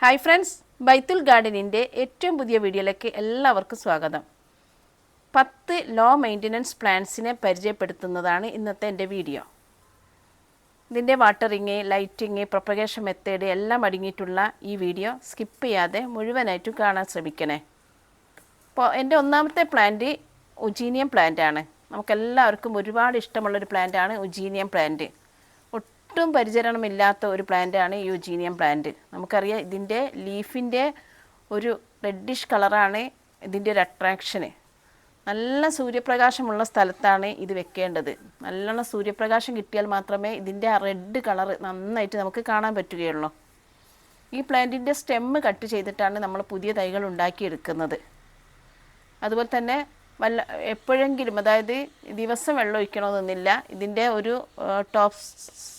Hi friends ബൈത്തുൽ ഗാർഡനിന്റെ ഏറ്റവും പുതിയ വീഡിയോയിലേക്ക് എല്ലാവർക്കും സ്വാഗതം. പത്ത് ലോ മെയിന്റനൻസ് പ്ലാന്റ്സിനെ പരിചയപ്പെടുത്തുന്നതാണ് ഇന്നത്തെ എന്റെ വീഡിയോ. ഇതിന്റെ വാട്ടറിങ് ലൈറ്റിങ് പ്രൊപ്പഗേഷൻ മെത്തേഡ് എല്ലാം അടങ്ങിയിട്ടുള്ള ഈ വീഡിയോ സ്കിപ്പ് ചെയ്യാതെ മുഴുവനായിട്ടും കാണാൻ ശ്രമിക്കണേ. അപ്പോൾ എന്റെ ഒന്നാമത്തെ പ്ലാന്റ് ഉജീനിയം പ്ലാന്റ് ആണ്. നമുക്കെല്ലാവർക്കും ഒരുപാട് ഇഷ്ടമുള്ളൊരു പ്ലാന്റ് ആണ് ഉജീനിയം പ്ലാന്റ് ഒട്ടും പരിചരണമില്ലാത്ത ഒരു പ്ലാന്റാണ് യുജീനിയം പ്ലാന്റ്. നമുക്കറിയാം ഇതിന്റെ ലീഫിന്റെ ഒരു റെഡിഷ് കളറാണ് ഇതിന്റെ ഒരു അട്രാക്ഷന് നല്ല സൂര്യപ്രകാശമുള്ള സ്ഥലത്താണ് ഇത് വെക്കേണ്ടത്. നല്ലോണം സൂര്യപ്രകാശം കിട്ടിയാൽ മാത്രമേ ഇതിന്റെ ആ റെഡ് കളർ നന്നായിട്ട് നമുക്ക് കാണാൻ പറ്റുകയുള്ളൂ. ഈ പ്ലാന്റിന്റെ സ്റ്റെമ്മ് കട്ട് ചെയ്തിട്ടാണ് നമ്മൾ പുതിയ തൈകൾ ഉണ്ടാക്കിയെടുക്കുന്നത്. അതുപോലെ തന്നെ വല്ല എപ്പോഴെങ്കിലും അതായത് ദിവസം വെള്ളം ഒഴിക്കണമെന്നൊന്നുമില്ല ഇതിന്റെ ഒരു ടോപ്പ്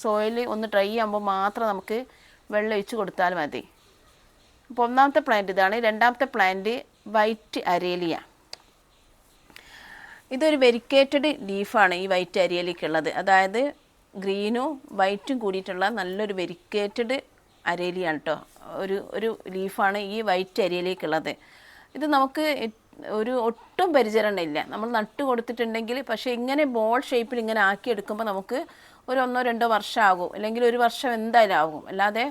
സോയിൽ ഒന്ന് ഡ്രൈ ആകുമ്പോൾ മാത്രം നമുക്ക് വെള്ളം ഒഴിച്ച് കൊടുത്താൽ മതി. അപ്പോൾ ഒന്നാമത്തെ പ്ലാന്റ് ഇതാണ്. രണ്ടാമത്തെ പ്ലാന്റ് വൈറ്റ് അരേലിയ ഇതൊരു വെരിക്കേറ്റഡ് ലീഫാണ് ഈ വൈറ്റ് അരേലിക്കുള്ളത് അതായത് ഗ്രീനും വൈറ്റും കൂടിയിട്ടുള്ള നല്ലൊരു വെരിക്കേറ്റഡ് അരേലിയാണ് കേട്ടോ ഒരു ഒരു ലീഫാണ് ഈ വൈറ്റ് അരേലിക്കുള്ളത് ഇത് നമുക്ക് ഒരു ഒട്ടും പരിചരണമില്ല നമ്മൾ നട്ട് കൊടുത്തിട്ടുണ്ടെങ്കിൽ പക്ഷേ ഇങ്ങനെ ബോൾ ഷേപ്പിൽ ഇങ്ങനെ ആക്കിയെടുക്കുമ്പോൾ നമുക്ക് ഒരു ഒന്നോ രണ്ടോ വർഷം ആകും അല്ലെങ്കിൽ ഒരു വർഷം എന്തായാലും ആകും. അല്ലാതെ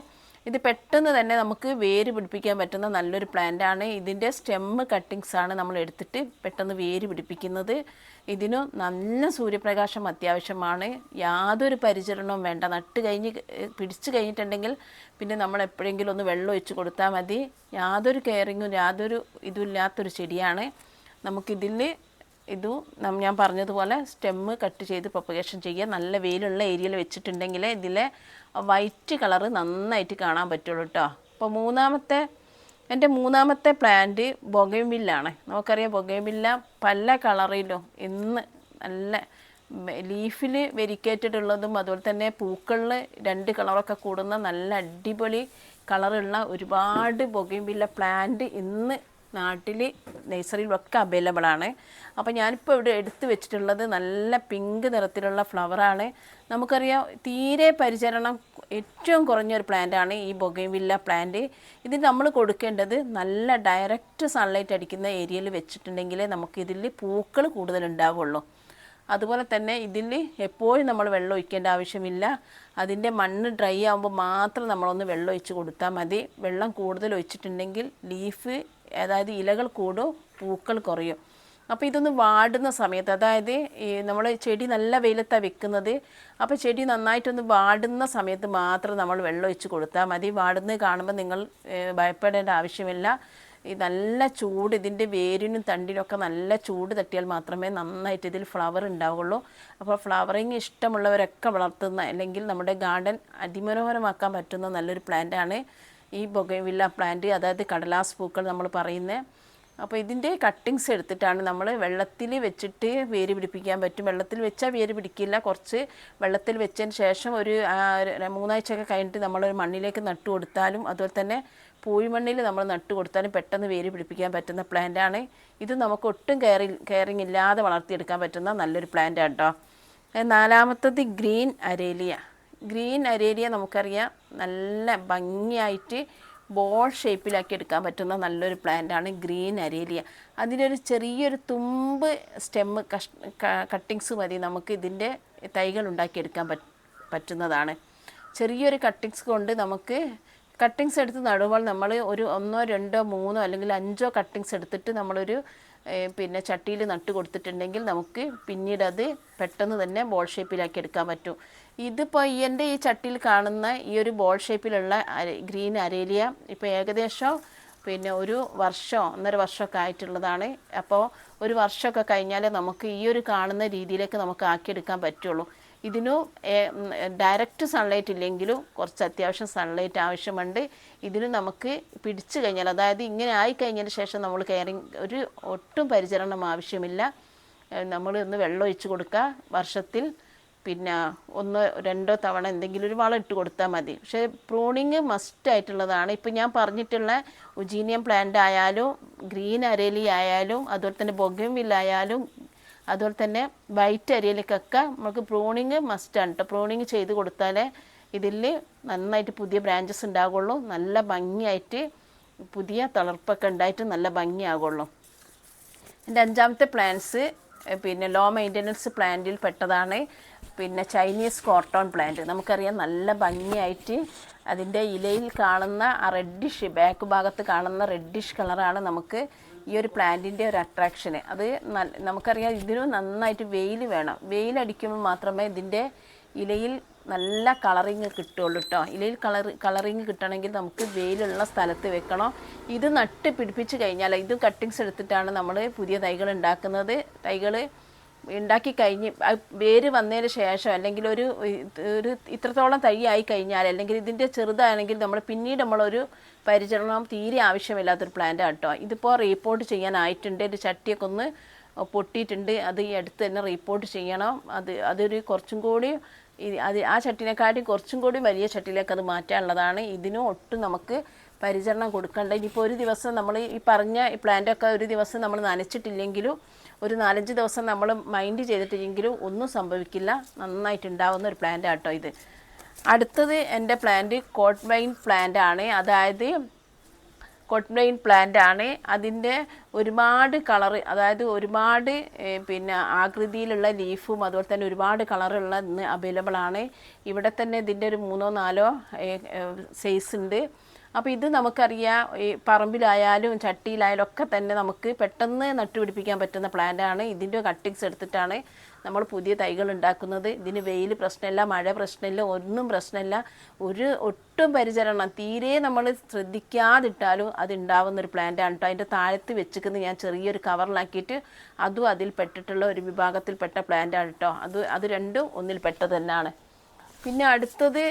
ഇത് പെട്ടെന്ന് തന്നെ നമുക്ക് വേര് പിടിപ്പിക്കാൻ പറ്റുന്ന നല്ലൊരു പ്ലാന്റ് ആണ്. ഇതിന്റെ സ്റ്റെമ്മ് കട്ടിങ്സ് ആണ് നമ്മൾ എടുത്തിട്ട് പെട്ടെന്ന് വേര് പിടിപ്പിക്കുന്നത്. ഇതിന് നല്ല സൂര്യപ്രകാശം അത്യാവശ്യമാണ്. യാതൊരു പരിചരണവും വേണ്ട. നട്ട് കഴിഞ്ഞ് പിടിച്ചു കഴിഞ്ഞിട്ടുണ്ടെങ്കിൽ പിന്നെ നമ്മൾ എപ്പോഴെങ്കിലും ഒന്ന് വെള്ളം ഒഴിച്ച് കൊടുത്താൽ മതി. യാതൊരു കെയറിങ്ങും യാതൊരു ഇതുമില്ലാത്തൊരു ചെടിയാണ്. നമുക്കിതിൽ ഇതു ഞാൻ പറഞ്ഞതുപോലെ സ്റ്റെമ്മ് കട്ട് ചെയ്ത് പ്രൊപ്പഗേഷൻ ചെയ്യുക. നല്ല വെയിലുള്ള ഏരിയയിൽ വെച്ചിട്ടുണ്ടെങ്കിൽ ഇതിലെ വൈറ്റ് കളറ് നന്നായിട്ട് കാണാൻ പറ്റുള്ളൂ കേട്ടോ അപ്പോൾ മൂന്നാമത്തെ എന്റെ മൂന്നാമത്തെ പ്ലാന്റ് ബൊഗൈമില്ലാണ്. നമുക്കറിയാം ബൊഗൈമില്ല പല കളറിലും ഇന്ന് നല്ല ലീഫിൽ വെരിക്കേറ്റഡ് ഉള്ളതും അതുപോലെ തന്നെ പൂക്കളിൽ രണ്ട് കളറൊക്കെ കൂടുന്ന നല്ല അടിപൊളി കളറുള്ള ഒരുപാട് ബൊഗൈമില്ല പ്ലാന്റ് ഇന്ന് നാട്ടിൽ നഴ്സറിയിലൊക്കെ അവൈലബിൾ ആണ്. അപ്പോൾ ഞാനിപ്പോൾ ഇവിടെ എടുത്തു വെച്ചിട്ടുള്ളത് നല്ല പിങ്ക് നിറത്തിലുള്ള ഫ്ലവറാണ് നമുക്കറിയാം തീരെ പരിചരണം ഏറ്റവും കുറഞ്ഞൊരു പ്ലാന്റാണ് ഈ ബൊഗൈവില്ല പ്ലാന്റ് ഇത് നമ്മൾ കൊടുക്കേണ്ടത് നല്ല ഡയറക്റ്റ് സൺലൈറ്റ് അടിക്കുന്ന ഏരിയയിൽ വെച്ചിട്ടുണ്ടെങ്കിലേ നമുക്കിതിൽ പൂക്കൾ കൂടുതലുണ്ടാവുള്ളൂ അതുപോലെ തന്നെ ഇതിൽ എപ്പോഴും നമ്മൾ വെള്ളം ഒഴിക്കേണ്ട ആവശ്യമില്ല. അതിന്റെ മണ്ണ് ഡ്രൈ ആകുമ്പോൾ മാത്രം നമ്മളൊന്ന് വെള്ളം ഒഴിച്ച് കൊടുത്താൽ മതി. വെള്ളം കൂടുതൽ ഒഴിച്ചിട്ടുണ്ടെങ്കിൽ ലീഫ് അതായത് ഇലകൾ കൂടും പൂക്കൾ കുറയും. അപ്പോൾ ഇതൊന്ന് വാടുന്ന സമയത്ത് അതായത് ഈ നമ്മൾ ചെടി നല്ല വെയിലത്താണ് വെക്കുന്നത് അപ്പോൾ ചെടി നന്നായിട്ടൊന്ന് വാടുന്ന സമയത്ത് മാത്രം നമ്മൾ വെള്ളം ഒഴിച്ച് കൊടുത്താൽ മതി. വാടുന്നത് കാണുമ്പോൾ നിങ്ങൾ ഭയപ്പെടേണ്ട ആവശ്യമില്ല. ഈ നല്ല ചൂട് ഇതിന്റെ വേരിനും തണ്ടിനൊക്കെ നല്ല ചൂട് തട്ടിയാൽ മാത്രമേ നന്നായിട്ട് ഇതിൽ ഫ്ലവർ ഉണ്ടാവുള്ളൂ. അപ്പോൾ ഫ്ലവറിങ് ഇഷ്ടമുള്ളവരൊക്കെ വളർത്തുന്ന അല്ലെങ്കിൽ നമ്മുടെ ഗാർഡൻ അതിമനോഹരമാക്കാൻ പറ്റുന്ന നല്ലൊരു പ്ലാന്റാണ് ഈ ബൊഗൈവില്ല പ്ലാന്റ് അതായത് കടലാസ് പൂക്കൾ നമ്മൾ പറയുന്നത് അപ്പോൾ ഇതിന്റെ കട്ടിങ്സ് എടുത്തിട്ടാണ് നമ്മൾ വെള്ളത്തിൽ വെച്ചിട്ട് വേര് പിടിപ്പിക്കാൻ പറ്റും. വെള്ളത്തിൽ വെച്ചാൽ വേര് പിടിക്കില്ല. കുറച്ച് വെള്ളത്തിൽ വെച്ചതിന് ശേഷം ഒരു മൂന്നാഴ്ചയൊക്കെ കഴിഞ്ഞിട്ട് നമ്മൾ മണ്ണിലേക്ക് നട്ടു കൊടുത്താലും അതുപോലെ തന്നെ പൂഴിമണ്ണിൽ നമ്മൾ നട്ടു കൊടുത്താലും പെട്ടെന്ന് വേര് പിടിപ്പിക്കാൻ പറ്റുന്ന പ്ലാന്റാണ് ഇത് നമുക്ക് ഒട്ടും കെയറി കെയറിങ് ഇല്ലാതെ വളർത്തിയെടുക്കാൻ പറ്റുന്ന നല്ലൊരു പ്ലാന്റാണ് കേട്ടോ നാലാമത്തത് ഗ്രീൻ അരേലിയ. ഗ്രീൻ അരേരിയ നമുക്കറിയാം. നല്ല ഭംഗിയായിട്ട് ബോൾ ഷേപ്പിലാക്കി എടുക്കാൻ പറ്റുന്ന നല്ലൊരു പ്ലാന്റാണ് ഗ്രീൻ അരേലിയ. അതിനൊരു ചെറിയൊരു തുമ്പ് സ്റ്റെമ്മ് കഷ് കട്ടിങ്സ് മതി. നമുക്ക് ഇതിന്റെ തൈകൾ ഉണ്ടാക്കിയെടുക്കാൻ എടുക്കാൻ പറ്റുന്നതാണ്. ചെറിയൊരു കട്ടിങ്സ് കൊണ്ട് നമുക്ക് കട്ടിങ്സ് എടുത്ത് നടുമ്പോൾ നമ്മൾ ഒരു ഒന്നോ രണ്ടോ മൂന്നോ അല്ലെങ്കിൽ അഞ്ചോ കട്ടിങ്സ് എടുത്തിട്ട് നമ്മളൊരു പിന്നെ ചട്ടിയിൽ നട്ട് കൊടുത്തിട്ടുണ്ടെങ്കിൽ നമുക്ക് പിന്നീട് അത് പെട്ടെന്ന് തന്നെ ബോൾ ഷേപ്പിലാക്കി എടുക്കാൻ പറ്റും. ഇതിപ്പോൾ എന്റെ ഈ ചട്ടിയിൽ കാണുന്ന ഈ ഒരു ബോൾ ഷേപ്പിലുള്ള ഗ്രീൻ അരേലിയ ഇപ്പോൾ ഏകദേശം പിന്നെ ഒരു വർഷം ഒന്നര വർഷമൊക്കെ ആയിട്ടുള്ളതാണ്. അപ്പോൾ ഒരു വർഷമൊക്കെ കഴിഞ്ഞാൽ നമുക്ക് ഈ ഒരു കാണുന്ന രീതിയിലേക്ക് നമുക്ക് ആക്കിയെടുക്കാൻ പറ്റുള്ളൂ. ഇതിനു ഡയറക്റ്റ് സൺലൈറ്റ് ഇല്ലെങ്കിലും കുറച്ച് അത്യാവശ്യം സൺലൈറ്റ് ആവശ്യമുണ്ട്. ഇതിന് നമുക്ക് പിടിച്ചു കഴിഞ്ഞാൽ അതായത് ഇങ്ങനെ ആയിക്കഴിഞ്ഞതിന് ശേഷം നമ്മൾ കെയറിങ് ഒരു ഒട്ടും പരിചരണം ആവശ്യമില്ല. നമ്മൾ ഒന്ന് വെള്ളം ഒഴിച്ചു കൊടുക്കുക. വർഷത്തിൽ പിന്നെ ഒന്ന് രണ്ടോ തവണ എന്തെങ്കിലും ഒരു വളം ഇട്ട് കൊടുത്താൽ മതി. പക്ഷേ പ്രൂണിങ് മസ്റ്റ് ആയിട്ടുള്ളതാണ്. ഇപ്പം ഞാൻ പറഞ്ഞിട്ടുള്ള ഉജീനിയം പ്ലാന്റ് ആയാലും ഗ്രീൻ അരേലി ആയാലും അതുപോലെ തന്നെ ബൊഗൻവില്ല ആയാലും അതുപോലെ തന്നെ വൈറ്റ് അരിയിലേക്കൊക്കെ നമുക്ക് പ്രൂണിങ് മസ്റ്റാണ് കേട്ടോ പ്രൂണിങ് ചെയ്ത് കൊടുത്താലേ ഇതിൽ നന്നായിട്ട് പുതിയ ബ്രാഞ്ചസ് ഉണ്ടാകുള്ളൂ നല്ല ഭംഗിയായിട്ട് പുതിയ തളർപ്പൊക്കെ ഉണ്ടായിട്ട് നല്ല ഭംഗിയാകുള്ളൂ എന്റെ അഞ്ചാമത്തെ പ്ലാന്റ്സ് പിന്നെ ലോ മെയിന്റനൻസ് പ്ലാന്റിൽ പെട്ടതാണ്. പിന്നെ ചൈനീസ് കോട്ടൺ പ്ലാന്റ് നമുക്കറിയാം നല്ല ഭംഗിയായിട്ട് അതിന്റെ ഇലയിൽ കാണുന്ന ആ റെഡിഷ് ബാക്ക് ഭാഗത്ത് കാണുന്ന റെഡിഷ് കളറാണ് നമുക്ക് ഈ ഒരു പ്ലാന്റിന്റെ ഒരു അട്രാക്ഷന് അത് നമുക്കറിയാം ഇതിന് നന്നായിട്ട് വെയിൽ വേണം. വെയിലടിക്കുമ്പോൾ മാത്രമേ ഇതിന്റെ ഇലയിൽ നല്ല കളറിങ് കിട്ടുള്ളൂ കേട്ടോ ഇലയിൽ കളർ കളറിങ് കിട്ടണമെങ്കിൽ നമുക്ക് വെയിലുള്ള സ്ഥലത്ത് വെക്കണം. ഇത് നട്ട് പിടിപ്പിച്ച് കഴിഞ്ഞാൽ ഇത് കട്ടിങ്സ് എടുത്തിട്ടാണ് നമ്മൾ പുതിയ തൈകൾ ഉണ്ടാക്കുന്നത്. തൈകൾ ഉണ്ടാക്കി കഴിഞ്ഞ് വേര് വന്നതിന് ശേഷം അല്ലെങ്കിൽ ഒരു ഒരു ഇത്രത്തോളം തൈ ആയി കഴിഞ്ഞാൽ അല്ലെങ്കിൽ ഇതിന്റെ ചെറുതാണെങ്കിൽ നമ്മൾ പിന്നീട് നമ്മളൊരു പരിചരണം തീരെ ആവശ്യമില്ലാത്തൊരു പ്ലാന്റ് കേട്ടോ ഇതിപ്പോൾ റീപ്പോർട്ട് ചെയ്യാനായിട്ടുണ്ട്. ഒരു ചട്ടിയൊക്കെ ഒന്ന് പൊട്ടിയിട്ടുണ്ട്. അത് ഈ അടുത്ത് തന്നെ റീപ്പോർട്ട് ചെയ്യണം. അത് അതൊരു കുറച്ചും കൂടി അത് ആ ചട്ടിനെക്കാട്ടി കുറച്ചും കൂടി വലിയ ചട്ടിയിലേക്ക് അത് മാറ്റാനുള്ളതാണ്. ഇതിനും ഒട്ടും നമുക്ക് പരിചരണം കൊടുക്കണ്ട. ഇനിയിപ്പോൾ ഒരു ദിവസം നമ്മൾ ഈ പറഞ്ഞ ഈ പ്ലാന്റൊക്കെ ഒരു ദിവസം നമ്മൾ നനച്ചിട്ടില്ലെങ്കിലും ഒരു നാലഞ്ച് ദിവസം നമ്മൾ മൈൻഡ് ചെയ്തിട്ടില്ലെങ്കിലും ഒന്നും സംഭവിക്കില്ല. നന്നായിട്ടുണ്ടാവുന്ന ഒരു പ്ലാന്റ് ആട്ടോ ഇത്. അടുത്തത് എന്റെ പ്ലാന്റ് കോട്ട് വൈൻ പ്ലാന്റ് ആണ്. അതായത് കൊട്ട്ബ്രെയിൻ പ്ലാന്റ് ആണ്. അതിന്റെ ഒരുപാട് കളർ അതായത് ഒരുപാട് പിന്നെ ആകൃതിയിലുള്ള ലീഫും അതുപോലെ തന്നെ ഒരുപാട് കളറുള്ള ഇന്ന് അവൈലബിൾ ആണ്. ഇവിടെ തന്നെ ഇതിന്റെ ഒരു മൂന്നോ നാലോ സൈസ് ഉണ്ട്. അപ്പോൾ ഇത് നമുക്കറിയാം ഈ പറമ്പിലായാലും ചട്ടിയിലായാലും ഒക്കെ തന്നെ നമുക്ക് പെട്ടെന്ന് നട്ടുപിടിപ്പിക്കാൻ പറ്റുന്ന പ്ലാന്റ് ആണ്. ഇതിന്റെ കട്ടിങ്സ് എടുത്തിട്ടാണ് നമ്മൾ പുതിയ തൈകൾ ഉണ്ടാക്കുന്നത്. ഇതിന് വെയിൽ പ്രശ്നമില്ല മഴ പ്രശ്നമില്ല ഒന്നും പ്രശ്നമില്ല. ഒരു ഒട്ടും പരിചരണം തീരെ നമ്മൾ ശ്രദ്ധിക്കാതിട്ടാലും അത് ഉണ്ടാവുന്ന ഒരു പ്ലാന്റ് ആണ് കേട്ടോ അതിന്റെ താഴത്ത് വെച്ചിരിക്കുന്നത് ഞാൻ ചെറിയൊരു കവറിലാക്കിയിട്ട് അതും അതിൽ പെട്ടിട്ടുള്ള ഒരു വിഭാഗത്തിൽപ്പെട്ട പ്ലാന്റ് ആണ് കേട്ടോ അത് അത് രണ്ടും ഒന്നിൽ പെട്ടത് തന്നെയാണ്. പിന്നെ അടുത്തത്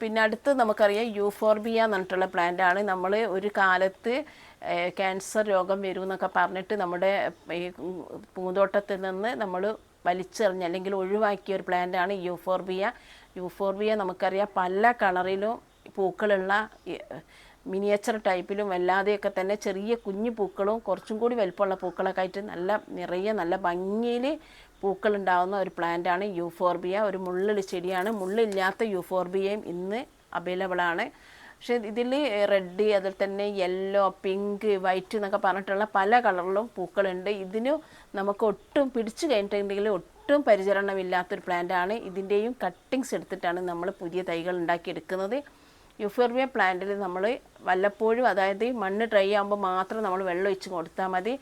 പിന്നെ അടുത്ത് നമുക്കറിയാം യൂഫോർബിയ എന്ന് പറഞ്ഞിട്ടുള്ള പ്ലാന്റ് ആണ്. നമ്മൾ ഒരു കാലത്ത് ക്യാൻസർ രോഗം വരും എന്നൊക്കെ പറഞ്ഞിട്ട് നമ്മുടെ ഈ പൂന്തോട്ടത്തിൽ നിന്ന് നമ്മൾ വലിച്ചെറിഞ്ഞ് അല്ലെങ്കിൽ ഒഴിവാക്കിയ ഒരു പ്ലാന്റ് ആണ് യൂഫോർബിയ. യൂഫോർബിയ നമുക്കറിയാം പല കളറിലും പൂക്കളുള്ള മിനിയേച്ചർ ടൈപ്പിലും അല്ലാതെയൊക്കെ തന്നെ ചെറിയ കുഞ്ഞു പൂക്കളും കുറച്ചും കൂടി വലിപ്പമുള്ള പൂക്കളൊക്കെ ആയിട്ട് നല്ല നിറയെ നല്ല ഭംഗിയിൽ പൂക്കൾ ഉണ്ടാകുന്ന ഒരു പ്ലാന്റാണ് യൂഫോർബിയ. ഒരു മുള്ളുള്ള ചെടിയാണ്. മുള്ളില്ലാത്ത യൂഫോർബിയയും ഇന്ന് അവൈലബിൾ ആണ്. പക്ഷേ ഇതിൽ റെഡ് അതിൽ തന്നെ യെല്ലോ പിങ്ക് വൈറ്റ് എന്നൊക്കെ പറഞ്ഞിട്ടുള്ള പല കളറിലും പൂക്കളുണ്ട്. ഇതിന് നമുക്ക് ഒട്ടും പിടിച്ചു കഴിഞ്ഞിട്ടുണ്ടെങ്കിൽ ഒട്ടും പരിചരണമില്ലാത്തൊരു പ്ലാന്റാണ് ഇതിന്റെയും കട്ടിങ്സ് എടുത്തിട്ടാണ് നമ്മൾ പുതിയ തൈകൾ ഉണ്ടാക്കിയെടുക്കുന്നത്. യുഫോർബിയ പ്ലാന്റിൽ നമ്മൾ വല്ലപ്പോഴും അതായത് മണ്ണ് ഡ്രൈ ആകുമ്പോൾ മാത്രം നമ്മൾ വെള്ളം ഒഴിച്ച് കൊടുത്താൽ മതി.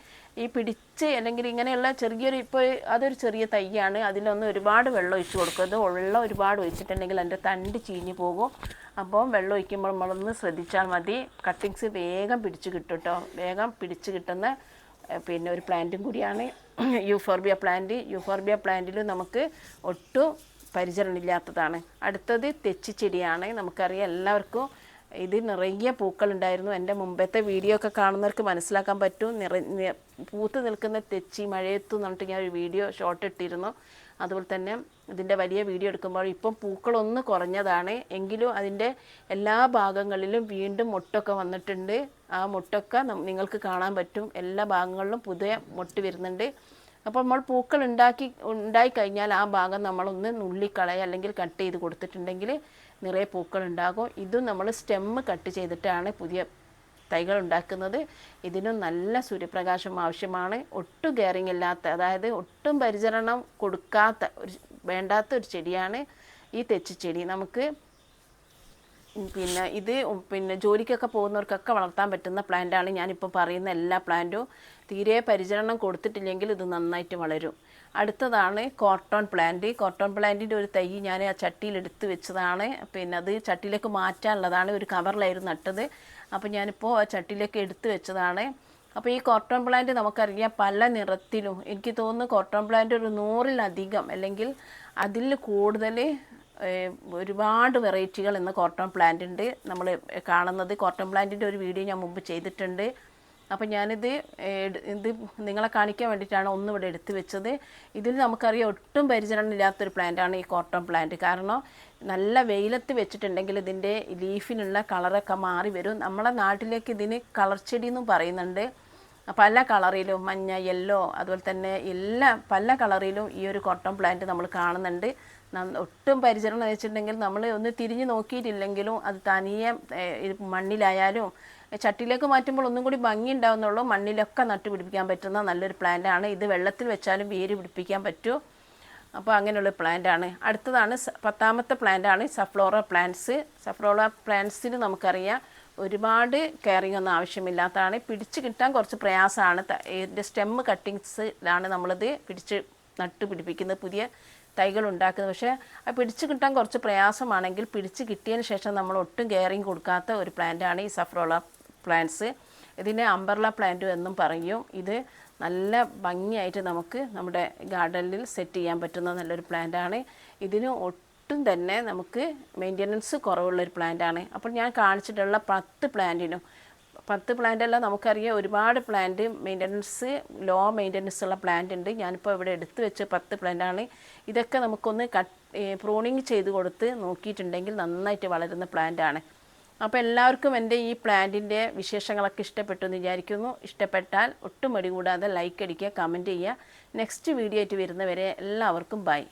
ഈ പിടിച്ച് അല്ലെങ്കിൽ ഇങ്ങനെയുള്ള ചെറിയൊരു ഇപ്പോൾ അതൊരു ചെറിയ തൈയാണ്. അതിലൊന്ന് ഒരുപാട് വെള്ളം ഒഴിച്ച് കൊടുക്കരുത് വെള്ളം ഒരുപാട് ഒഴിച്ചിട്ടുണ്ടെങ്കിൽ അതിന്റെ തണ്ട് ചീഞ്ഞ് പോകും. അപ്പോൾ വെള്ളം ഒഴിക്കുമ്പോൾ നമ്മളൊന്ന് ശ്രദ്ധിച്ചാൽ മതി. കട്ടിങ്സ് വേഗം പിടിച്ച് കിട്ടും കേട്ടോ. വേഗം പിടിച്ച് കിട്ടുന്ന പിന്നെ ഒരു പ്ലാന്റും കൂടിയാണ്. Euphorbia plant. യൂഫോർബിയ പ്ലാന്റിൽ നമുക്ക് ഒട്ടും പരിചരണമില്ലാത്തതാണ്. അടുത്തത് തെച്ചി ചെടിയാണ് നമുക്കറിയാം എല്ലാവർക്കും ഇത് നിറയെ പൂക്കളുണ്ടായിരുന്നു. എന്റെ മുമ്പത്തെ വീഡിയോ ഒക്കെ കാണുന്നവർക്ക് മനസ്സിലാക്കാൻ പറ്റും. നിറ പൂത്ത് നിൽക്കുന്ന തെച്ചി മഴയത്തു എന്നിട്ട് ഞാൻ ഒരു വീഡിയോ ഷോട്ട് ഇട്ടിരുന്നു. അതുപോലെ തന്നെ ഇതിന്റെ വലിയ വീഡിയോ എടുക്കുമ്പോൾ ഇപ്പം പൂക്കളൊന്ന് കുറഞ്ഞതാണ്. എങ്കിലും അതിന്റെ എല്ലാ ഭാഗങ്ങളിലും വീണ്ടും മുട്ടൊക്കെ വന്നിട്ടുണ്ട്. ആ മുട്ടൊക്കെ നിങ്ങൾക്ക് കാണാൻ പറ്റും. എല്ലാ ഭാഗങ്ങളിലും പുതിയ മുട്ട് വരുന്നുണ്ട്. അപ്പോൾ നമ്മൾ പൂക്കൾ ഉണ്ടാക്കി ഉണ്ടായി കഴിഞ്ഞാൽ ആ ഭാഗം നമ്മളൊന്ന് നുള്ളിക്കളയുക അല്ലെങ്കിൽ കട്ട് ചെയ്ത് കൊടുത്തിട്ടുണ്ടെങ്കിൽ നിറയെ പൂക്കൾ ഉണ്ടാകും. ഇതും നമ്മൾ സ്റ്റെമ്മ് കട്ട് ചെയ്തിട്ടാണ് പുതിയ തൈകൾ ഉണ്ടാക്കുന്നത്. ഇതിനും നല്ല സൂര്യപ്രകാശം ആവശ്യമാണ്. ഒട്ടും കെയറിങ് ഇല്ലാത്ത അതായത് ഒട്ടും പരിചരണം കൊടുക്കാത്ത ഒരു വേണ്ടാത്ത ഒരു ചെടിയാണ് ഈ തെച്ചിച്ചെടി നമുക്ക് പിന്നെ ഇത് പിന്നെ ജോലിക്കൊക്കെ പോകുന്നവർക്കൊക്കെ വളർത്താൻ പറ്റുന്ന പ്ലാന്റാണ് ഞാനിപ്പോൾ പറയുന്ന എല്ലാ പ്ലാന്റും തീരെ പരിചരണം കൊടുത്തിട്ടില്ലെങ്കിൽ ഇത് നന്നായിട്ട് വളരും. അടുത്തതാണ് കോട്ടൺ പ്ലാന്റ്. കോട്ടൺ പ്ലാന്റിന്റെ ഒരു തൈ ഞാൻ ആ ചട്ടിയിൽ എടുത്ത് വെച്ചതാണ്. പിന്നെ അത് ചട്ടിയിലേക്ക് മാറ്റാനുള്ളതാണ്. ഒരു കവറിലായിരുന്നു നട്ടത്. അപ്പോൾ ഞാനിപ്പോൾ ആ ചട്ടിയിലേക്ക് എടുത്ത് വെച്ചതാണ്. അപ്പോൾ ഈ കോട്ടൺ പ്ലാന്റ് നമുക്കറിയാം പല നിറത്തിലും. എനിക്ക് തോന്നുന്നു കോട്ടൺ പ്ലാന്റ് ഒരു നൂറിലധികം അല്ലെങ്കിൽ അതിൽ കൂടുതൽ ഒരുപാട് വെറൈറ്റികൾ ഇന്ന് കോട്ടൺ പ്ലാന്റ് ഉണ്ട്. നമ്മൾ കാണുന്നത് കോട്ടൺ പ്ലാന്റിന്റെ ഒരു വീഡിയോ ഞാൻ മുമ്പ് ചെയ്തിട്ടുണ്ട്. അപ്പോൾ ഞാനിത് ഇത് നിങ്ങളെ കാണിക്കാൻ വേണ്ടിയിട്ടാണ് ഒന്നും ഇവിടെ എടുത്തു വെച്ചത്. ഇതിൽ നമുക്കറിയാം ഒട്ടും പരിചരണം ഇല്ലാത്തൊരു പ്ലാന്റാണ് ഈ കോട്ടൺ പ്ലാന്റ് കാരണം നല്ല വെയിലത്ത് വെച്ചിട്ടുണ്ടെങ്കിൽ ഇതിന്റെ ലീഫിനുള്ള കളറൊക്കെ മാറി വരും. നമ്മളെ നാട്ടിലേക്ക് ഇതിന് കളർ ചെടി എന്നും പറയുന്നുണ്ട്. പല കളറിലും മഞ്ഞ യെല്ലോ അതുപോലെ തന്നെ എല്ലാ പല കളറിലും ഈ ഒരു കോട്ടൺ പ്ലാന്റ് നമ്മൾ കാണുന്നുണ്ട്. ഒട്ടും പരിചരണം വെച്ചിട്ടുണ്ടെങ്കിൽ നമ്മൾ ഒന്ന് തിരിഞ്ഞു നോക്കിയിട്ടില്ലെങ്കിലും അത് തനിയെ മണ്ണിലായാലും ചട്ടിയിലേക്ക് മാറ്റുമ്പോൾ ഒന്നും കൂടി ഭംഗി ഉണ്ടാവുന്നുള്ളൂ. മണ്ണിലൊക്കെ നട്ടുപിടിപ്പിക്കാൻ പറ്റുന്ന നല്ലൊരു പ്ലാന്റ് ആണ്. ഇത് വെള്ളത്തിൽ വെച്ചാലും വേര് പിടിപ്പിക്കാൻ പറ്റും. അപ്പോൾ അങ്ങനെയുള്ള പ്ലാന്റ് ആണ്. അടുത്തതാണ് പത്താമത്തെ പ്ലാന്റ് ആണ് സഫ്ലോറ പ്ലാന്റ്സ് സഫ്ലോറ പ്ലാന്റ്സിന് നമുക്കറിയാം ഒരുപാട് കെയറിങ് ഒന്നും ആവശ്യമില്ലാത്തതാണ്. പിടിച്ച് കിട്ടാൻ കുറച്ച് പ്രയാസമാണ്. ഇതിന്റെ സ്റ്റെമ്മ് കട്ടിങ്സിലാണ് നമ്മളിത് പിടിച്ച് നട്ട് പിടിപ്പിക്കുന്നത് പുതിയ തൈകൾ ഉണ്ടാക്കുന്നത്. പക്ഷേ അത് പിടിച്ച് കിട്ടാൻ കുറച്ച് പ്രയാസമാണെങ്കിൽ പിടിച്ച് കിട്ടിയതിന് ശേഷം നമ്മൾ ഒട്ടും കെയറിങ് കൊടുക്കാത്ത ഒരു പ്ലാന്റാണ് ഈ സഫ്രോള പ്ലാന്റ്സ് ഇതിനെ അംബർല പ്ലാന്റ് എന്നും പറയും. ഇത് നല്ല ഭംഗിയായിട്ട് നമുക്ക് നമ്മുടെ ഗാർഡനിൽ സെറ്റ് ചെയ്യാൻ പറ്റുന്ന നല്ലൊരു പ്ലാന്റാണ് ഇതിന് ഒട്ടും തന്നെ നമുക്ക് മെയിന്റനൻസ് കുറവുള്ളൊരു പ്ലാന്റാണ് അപ്പോൾ ഞാൻ കാണിച്ചിട്ടുള്ള പത്ത് പ്ലാന്റിനും പത്ത് പ്ലാന്റ് അല്ല നമുക്കറിയാം ഒരുപാട് പ്ലാന്റ് മെയിന്റനൻസ് ലോ മെയിന്റനൻസ് ഉള്ള പ്ലാന്റ് ഉണ്ട്. ഞാനിപ്പോൾ ഇവിടെ എടുത്തു വെച്ച് പത്ത് പ്ലാന്റാണ് ഇതൊക്കെ നമുക്കൊന്ന് കട്ട് പ്രൂണിങ് ചെയ്ത് കൊടുത്ത് നോക്കിയിട്ടുണ്ടെങ്കിൽ നന്നായിട്ട് വളരുന്ന പ്ലാന്റാണ് അപ്പോൾ എല്ലാവർക്കും എന്റെ ഈ പ്ലാന്റിന്റെ വിശേഷങ്ങളൊക്കെ ഇഷ്ടപ്പെട്ടു എന്ന് വിചാരിക്കുന്നു. ഇഷ്ടപ്പെട്ടാൽ ഒട്ടും മടി കൂടാതെ ലൈക്ക് അടിക്കുക കമന്റ് ചെയ്യുക. നെക്സ്റ്റ് വീഡിയോ ആയിട്ട് വരുന്നവരെ എല്ലാവർക്കും ബൈ